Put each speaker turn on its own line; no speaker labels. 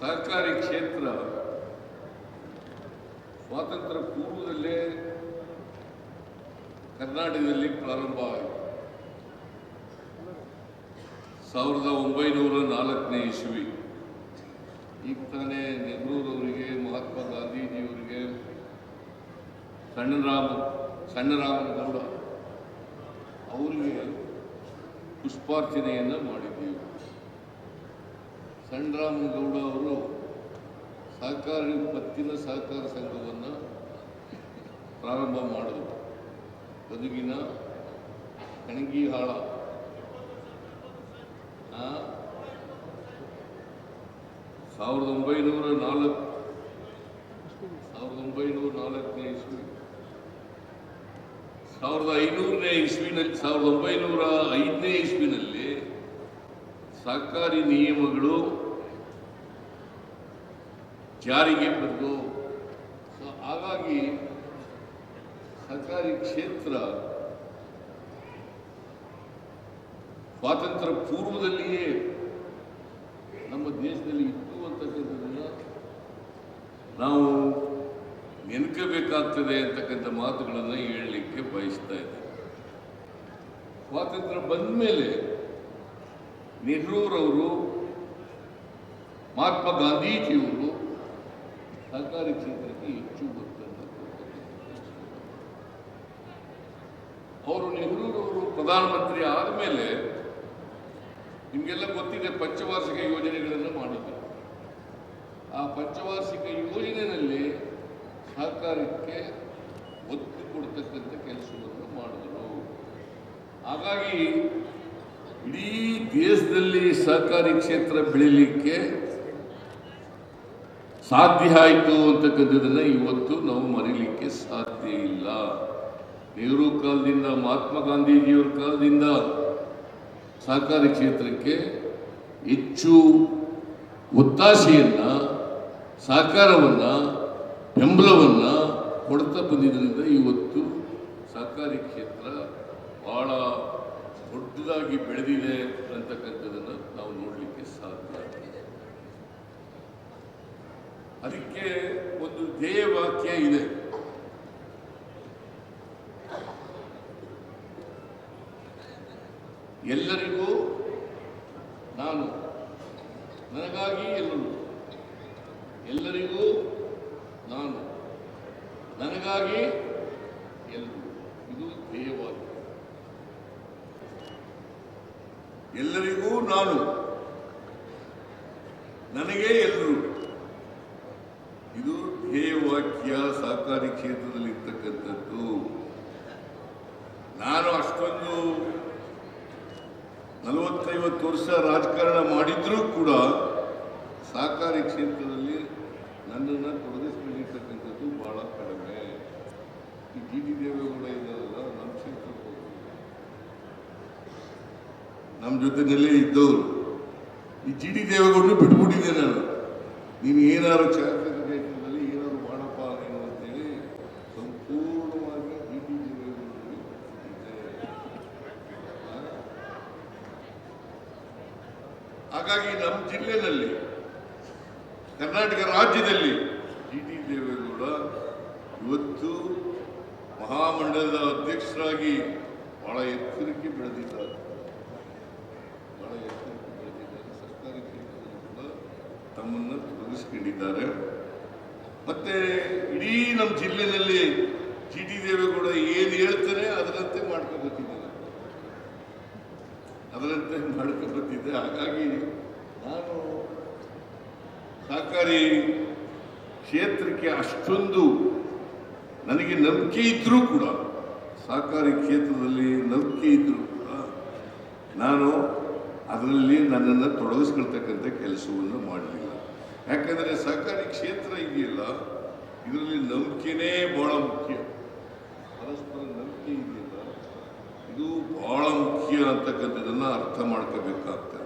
ಸಹಕಾರಿ ಕ್ಷೇತ್ರ ಸ್ವಾತಂತ್ರ್ಯ ಪೂರ್ವದಲ್ಲೇ ಕರ್ನಾಟಕದಲ್ಲಿ ಪ್ರಾರಂಭ ಆಯಿತು ಸಾವಿರದ ಒಂಬೈನೂರ ನಾಲ್ಕನೇ ಇಸ್ವಿ. ಈಗ ತಾನೇ ನೆಹರೂರವರಿಗೆ, ಮಹಾತ್ಮ ಗಾಂಧೀಜಿಯವರಿಗೆ, ಸಣ್ಣರಾಮ ಸಣ್ಣರಾಮನಗೌಡ ಅವರಿಗೆ ಪುಷ್ಪಾರ್ಚನೆಯನ್ನು ಮಾಡಿದ್ದೀವಿ. ಸಣ್ಣರಾಮನಗೌಡ ಅವರು ಸಹಕಾರಿ ಪತ್ತಿನ ಸಹಕಾರ ಸಂಘವನ್ನು ಪ್ರಾರಂಭ ಮಾಡಿದರು. ಗದುಗಿನ ಕಣಗಿಹಾಳ ಸಾವಿರದ ಒಂಬೈನೂರ ನಾಲ್ಕು, ಸಾವಿರದ ಒಂಬೈನೂರ ನಾಲ್ಕನೇ ಇಸ್ವಿ. ಸಾವಿರದ ಐನೂರನೇ ಇಸ್ವಿನಲ್ಲಿ, ಸಾವಿರದ ಒಂಬೈನೂರ ಐದನೇ ಇಸ್ವಿನಲ್ಲಿ ಸರ್ಕಾರಿ ನಿಯಮಗಳು ಜಾರಿಗೆ ಬಂತು ಸೊ ಹಾಗಾಗಿ ಸರ್ಕಾರಿ ಕ್ಷೇತ್ರ ಸ್ವಾತಂತ್ರ್ಯ ಪೂರ್ವದಲ್ಲಿಯೇ ನಮ್ಮ ದೇಶದಲ್ಲಿ ಇತ್ತು ಅಂತಕ್ಕಂಥದ್ದನ್ನ ನಾವು ನೆನಕಬೇಕಾಗ್ತದೆ ಅಂತಕ್ಕಂಥ ಮಾತುಗಳನ್ನು ಹೇಳಲಿಕ್ಕೆ ಬಯಸ್ತಾ ಇದ್ದೀನಿ. ಸ್ವಾತಂತ್ರ್ಯ ಬಂದ ಮೇಲೆ ನೆಹರೂರವರು ಮಹಾತ್ಮ ಗಾಂಧೀಜಿಯವರು ಸಹಕಾರಿ ಕ್ಷೇತ್ರಕ್ಕೆ ಹೆಚ್ಚು ಒತ್ತನ್ನು. ಅವರು ನೆಹರೂರವರು ಪ್ರಧಾನಮಂತ್ರಿ ಆದಮೇಲೆ ನಿಮಗೆಲ್ಲ ಗೊತ್ತಿದೆ ಪಂಚವಾರ್ಷಿಕ ಯೋಜನೆಗಳನ್ನು ಮಾಡಿದ್ದಾರೆ ಆ ಪಂಚವಾರ್ಷಿಕ ಯೋಜನೆಯಲ್ಲಿ ಸಹಕಾರಕ್ಕೆ ಒತ್ತು ಕೊಡ್ತಕ್ಕಂಥ ಕೆಲಸವನ್ನು ಮಾಡಿದರು ಹಾಗಾಗಿ ಇಡೀ ದೇಶದಲ್ಲಿ ಸಹಕಾರಿ ಕ್ಷೇತ್ರ ಬೆಳಿಲಿಕ್ಕೆ ಸಾಧ್ಯ ಆಯಿತು ಅಂತಕ್ಕಂಥದ್ದನ್ನು ಇವತ್ತು ನಾವು ಮರೀಲಿಕ್ಕೆ ಸಾಧ್ಯ ಇಲ್ಲ. ನೆಹರು ಕಾಲದಿಂದ ಮಹಾತ್ಮ ಗಾಂಧೀಜಿಯವ್ರ ಕಾಲದಿಂದ ಸಹಕಾರಿ ಕ್ಷೇತ್ರಕ್ಕೆ ಹೆಚ್ಚು ಒತ್ತಾಸೆಯನ್ನು, ಸಹಕಾರವನ್ನು, ಬೆಂಬಲವನ್ನು ಕೊಡ್ತಾ ಬಂದಿದ್ದರಿಂದ ಇವತ್ತು ಸಹಕಾರಿ ಕ್ಷೇತ್ರ ಭಾಳ ದೊಡ್ಡದಾಗಿ ಬೆಳೆದಿದೆ ಅಂತಕ್ಕಂಥದ್ದನ್ನು ನಾವು ನೋಡಲಿಕ್ಕೆ ಸಾಧ್ಯ ಅದಕ್ಕೆ ಒಂದು ಧ್ಯೇಯ ವಾಕ್ಯ ಇದೆ. ಎಲ್ಲರಿಗೂ ನಾನು ನನಗಾಗಿ ಎಲ್ಲರೂ ಎಲ್ಲರಿಗೂ ನಾನು ನನಗಾಗಿ ಎಲ್ಲರೂ ಇದು ಧ್ಯೇಯವಾಕ್ಯ ಎಲ್ಲರಿಗೂ ನಾನು ನನಗೆ ಎಲ್ಲರೂ ಧ್ಯೇಯವಾಕ್ಯ ಸಹಕಾರಿ ಕ್ಷೇತ್ರದಲ್ಲಿ ಇರ್ತಕ್ಕಂಥದ್ದು ನಾನು ಅಷ್ಟೊಂದು ನಲವತ್ತೈವತ್ತು ವರ್ಷ ರಾಜಕಾರಣ ಮಾಡಿದ್ರೂ ಕೂಡ ಸಹಕಾರಿ ಕ್ಷೇತ್ರದಲ್ಲಿ ನನ್ನನ್ನು ತೊಡಗಿಸ್ಕೊಂಡಿರ್ತಕ್ಕಂಥದ್ದು ಬಹಳ ಕಡಿಮೆ. ಈ ಡಿ ಡಿ ದೇವೇಗೌಡ ಇದ್ದಾರಲ್ಲ, ನಮ್ಮ ಕ್ಷೇತ್ರ. ನಮ್ಮ ಜೊತೆಯಲ್ಲೇ ಇದ್ದವರು. ಈ ಜಿ ಡಿ ದೇವೇಗೌಡರು ಬಿಟ್ಬಿಟ್ಟಿದ್ದೆ ನಾನು. ನೀನು ಏನಾದ್ರು ಕ್ಷೇತ್ರದಲ್ಲಿ ಏನಾದ್ರು ಮಾಡಪ್ಪ ನೀನು ಅಂತೇಳಿ ಸಂಪೂರ್ಣವಾಗಿ ಜಿ ಡಿ ದೇವೇಗೌಡರಿಗೆ ಬಿಟ್ಬಿಟ್ಟಿದ್ದೆ. ಹಾಗಾಗಿ ನಮ್ಮ ಜಿಲ್ಲೆಯಲ್ಲಿ, ಕರ್ನಾಟಕ ರಾಜ್ಯದಲ್ಲಿ ಜಿ ಟಿ ದೇವೇಗೌಡ ಇವತ್ತು ಮಹಾಮಂಡಲದ ಅಧ್ಯಕ್ಷರಾಗಿ ಬಹಳ ಎತ್ತರಕ್ಕೆ ಬೆಳೆದಿದ್ದಾರೆ. ಬಹಳ ಎತ್ತರಕ್ಕೆ ಬೆಳೆದಿದ್ದಾರೆ. ಸರ್ಕಾರಿ ಕ್ಷೇತ್ರದಲ್ಲಿ ಕೂಡ ತಮ್ಮನ್ನು ತೊಡಗಿಸಿಕೊಂಡಿದ್ದಾರೆ. ಮತ್ತೆ ಇಡೀ ನಮ್ಮ ಜಿಲ್ಲೆಯಲ್ಲಿ ಜಿ ಟಿ ದೇವೇಗೌಡ ಏನು ಹೇಳ್ತಾರೆ ಅದರಂತೆ ಅದರಂತೆ ಮಾಡ್ಕೊಬತ್ತಿದ್ದೆ ಹಾಗಾಗಿ ನಾನು ಸಹಕಾರಿ ಕ್ಷೇತ್ರಕ್ಕೆ ಅಷ್ಟೊಂದು ನನಗೆ ನಂಬಿಕೆ ಇದ್ದರೂ ಕೂಡ ಸಹಕಾರಿ ಕ್ಷೇತ್ರದಲ್ಲಿ ನಂಬಿಕೆ ಇದ್ದರೂ ಕೂಡ ನಾನು ಅದರಲ್ಲಿ ನನ್ನನ್ನು ತೊಡಗಿಸ್ಕೊಳ್ತಕ್ಕಂಥ ಕೆಲಸವನ್ನು ಮಾಡಲಿಲ್ಲ. ಯಾಕಂದರೆ ಸಹಕಾರಿ ಕ್ಷೇತ್ರ ಇದೆಯಲ್ಲ, ಇದರಲ್ಲಿ ನಂಬಿಕೆನೇ ಬಹಳ ಮುಖ್ಯ. ಪರಸ್ಪರ ನಂಬಿಕೆ ಇದೆಯಲ್ಲ. ಇದು ಬಹಳ ಮುಖ್ಯ ಅಂತಕ್ಕಂಥದ್ದನ್ನು ಅರ್ಥ ಮಾಡ್ಕೋಬೇಕಾಗ್ತದೆ.